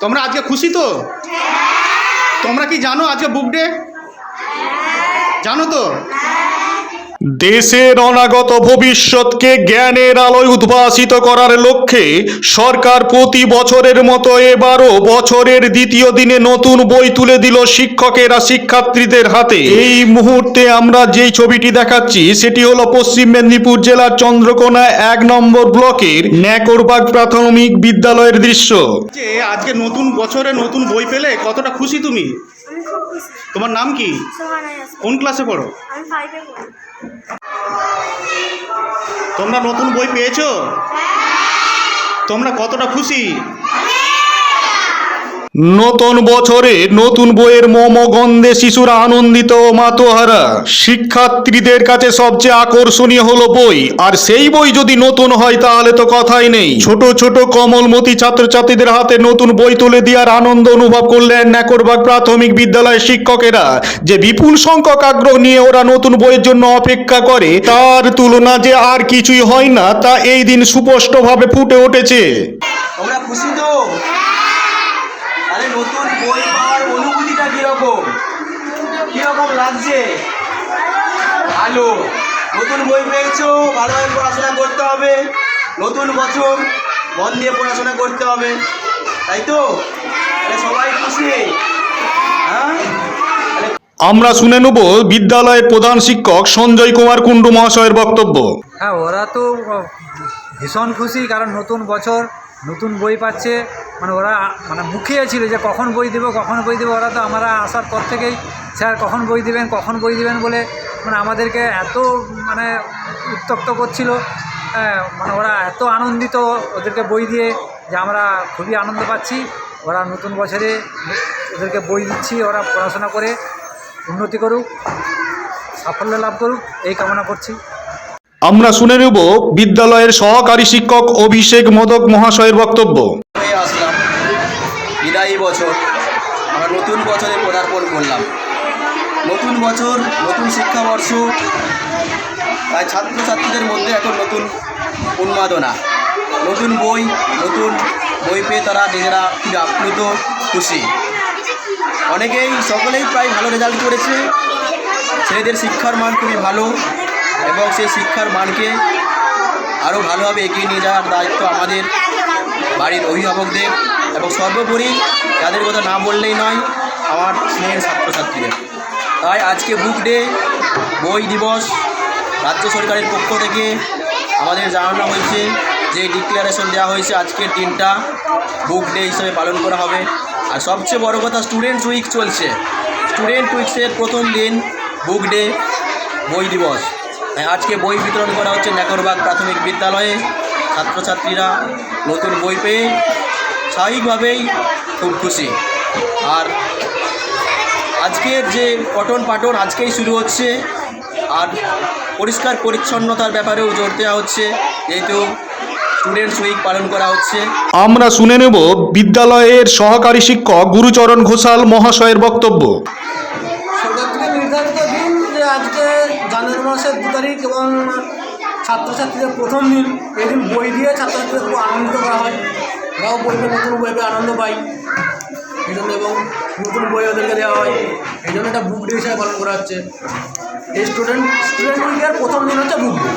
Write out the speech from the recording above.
তোমরা আজকে খুশি তো? তোমরা কি জানো আজকে বুক ডে জানো তো? দেশের অনাগত ভবিষ্যৎকে জ্ঞানের আলোয় উদ্ভাসিত করার লক্ষ্যে সরকার প্রতি বছরের মতো এবারও বছরের দ্বিতীয় দিনে নতুন বই তুলে দিল শিক্ষকেরা, শিক্ষার্থীদের হাতে। এই মুহূর্তে আমরা যেই ছবিটি দেখাচ্ছি, সেটি হলো পশ্চিম মেদিনীপুর জেলার চন্দ্রকোনা এক নম্বর ব্লকের ন্যাকরবাগ প্রাথমিক বিদ্যালয়ের দৃশ্য। আজকে নতুন বছরে নতুন বই পেলে কতটা খুশি তুমি? তোমার নাম কি? কোন ক্লাসে পড়ো? তোমরা নতুন বই পেয়েছ? তোমরা কতটা খুশি? নতুন বছরে নতুন বইয়ের মোমগন্ধে শিশুরা আনন্দিত ও মাতোহারা। শিক্ষার্থীদের কাছে সবচেয়ে আকর্ষণীয় হলো বই। আর সেই বই যদি নতুন হয়, তাহলে তো কথাই নেই। ছোট ছোট কমলমতি ছাত্রছাত্রীদের হাতে নতুন বই তুলে দেওয়ার আনন্দ অনুভব করলেন নাকরবাগ প্রাথমিক বিদ্যালয়ের শিক্ষকেরা। যে বিপুল সংখ্যক আগ্রহ নিয়ে ওরা নতুন বইয়ের জন্য অপেক্ষা করে, তার তুলনা যে আর কিছুই হয় না, তা এই দিন সুস্পষ্টভাবে ফুটে উঠেছে। খুশি তো? আরে নতুন বই পাওয়ার অনুভূতিটা কীরকম? কীরকম লাগছে? ভালো। নতুন বই পেয়েছ ভালোভাবে পড়াশোনা করতে হবে। নতুন বছর মন দিয়ে পড়াশোনা করতে হবে। তাই তো? আরে সবাই খুশি? হ্যাঁ? আমরা শুনে নেব বিদ্যালয়ের প্রধান শিক্ষক সঞ্জয় কুমার কুণ্ডু মহাশয়ের বক্তব্য। হ্যাঁ ওরা তো ভীষণ খুশি কারণ নতুন বছর নতুন বই পাচ্ছে। মানে ওরা মানে মুখিয়ে ছিল যে কখন বই দেবো কখন বই দেবো। ওরা তো আমরা আসার পর থেকেই স্যার কখন বই দিবেন কখন বই দিবেন? বলে মানে আমাদেরকে এত মানে উত্তক্ত করছিল। হ্যাঁ, মানে ওরা এত আনন্দিত ওদেরকে বই দিয়ে যে আমরা খুবই আনন্দ পাচ্ছি। ওরা নতুন বছরে ওদেরকে বই দিচ্ছি ওরা পড়াশোনা করে উন্নতি করুক সাফল্য লাভ করুক এই কামনা করছি। আমরা শুনে নেব বিদ্যালয়ের সহকারী শিক্ষক অভিষেক মোদক মহাশয়ের বক্তব্য। বিদায়ী বছর। আমরা নতুন বছরে পদার্পণ করলাম। নতুন বছর, নতুন শিক্ষাবর্ষ, তাই ছাত্রছাত্রীদের মধ্যে এখন নতুন উন্মাদনা। নতুন বই নতুন বই পেয়ে তারা নিজেরা খুবই আপ্লুত, খুশি। অনেকেই, সকলেই প্রায় ভালো রেজাল্ট করেছে। ছেলেদের শিক্ষার মান খুবই ভালো এবং সেই শিক্ষার মানকে আরও ভালোভাবে এগিয়ে নিয়ে যাওয়ার দায়িত্ব আমাদের বাড়ির অভিভাবকদের। এবং সর্বোপরি তাদের কথা না বললেই নয়, আমার স্নেহের ছাত্রছাত্রীদের। তাই আজকে বুক ডে, বই দিবস, রাজ্য সরকারের পক্ষ থেকে আমাদের জানানো হয়েছে যে ডিক্লারেশন দেওয়া হয়েছে আজকের দিনটা, বুক ডে হিসেবে পালন করা হবে। আর সবচেয়ে বড় কথা স্টুডেন্টস উইক চলছে। স্টুডেন্ট উইক্সের প্রথম দিন বুক ডে, বই দিবস। আজকে বই বিতরণ করা হচ্ছে নেকরবাগ প্রাথমিক বিদ্যালয়ে। ছাত্রছাত্রীরা নতুন বই পেয়ে স্বাভাবিকভাবেই খুব খুশি। আর আজকের যে পঠন পাঠন আজকেই শুরু হচ্ছে। আর পরিষ্কার পরিচ্ছন্নতার ব্যাপারেও জোর দেওয়া হচ্ছে। যেহেতু স্টুডেন্টস উইক পালন করা হচ্ছে। আমরা শুনে নেব বিদ্যালয়ের সহকারী শিক্ষক গুরুচরণ ঘোষাল মহাশয়ের বক্তব্য। নির্ধারিত দিন যে আজকে জানুয়ারি মাসের দু তারিখ এবং ছাত্রছাত্রীদের প্রথম দিন এই দিন বই দিয়ে ছাত্রছাত্রীদের খুব আনন্দিত করা হয়। ওরাও বইবে নতুন বই পেয়ে আনন্দ পাই এই জন্য এবং নতুন বই ওদেরকে দেওয়া হয়। এই জন্য এটা বুক ডে হিসাবে পালন করা হচ্ছে। এই স্টুডেন্ট স্টুডেন্ট উইকের প্রথম দিন হচ্ছে বুক ডে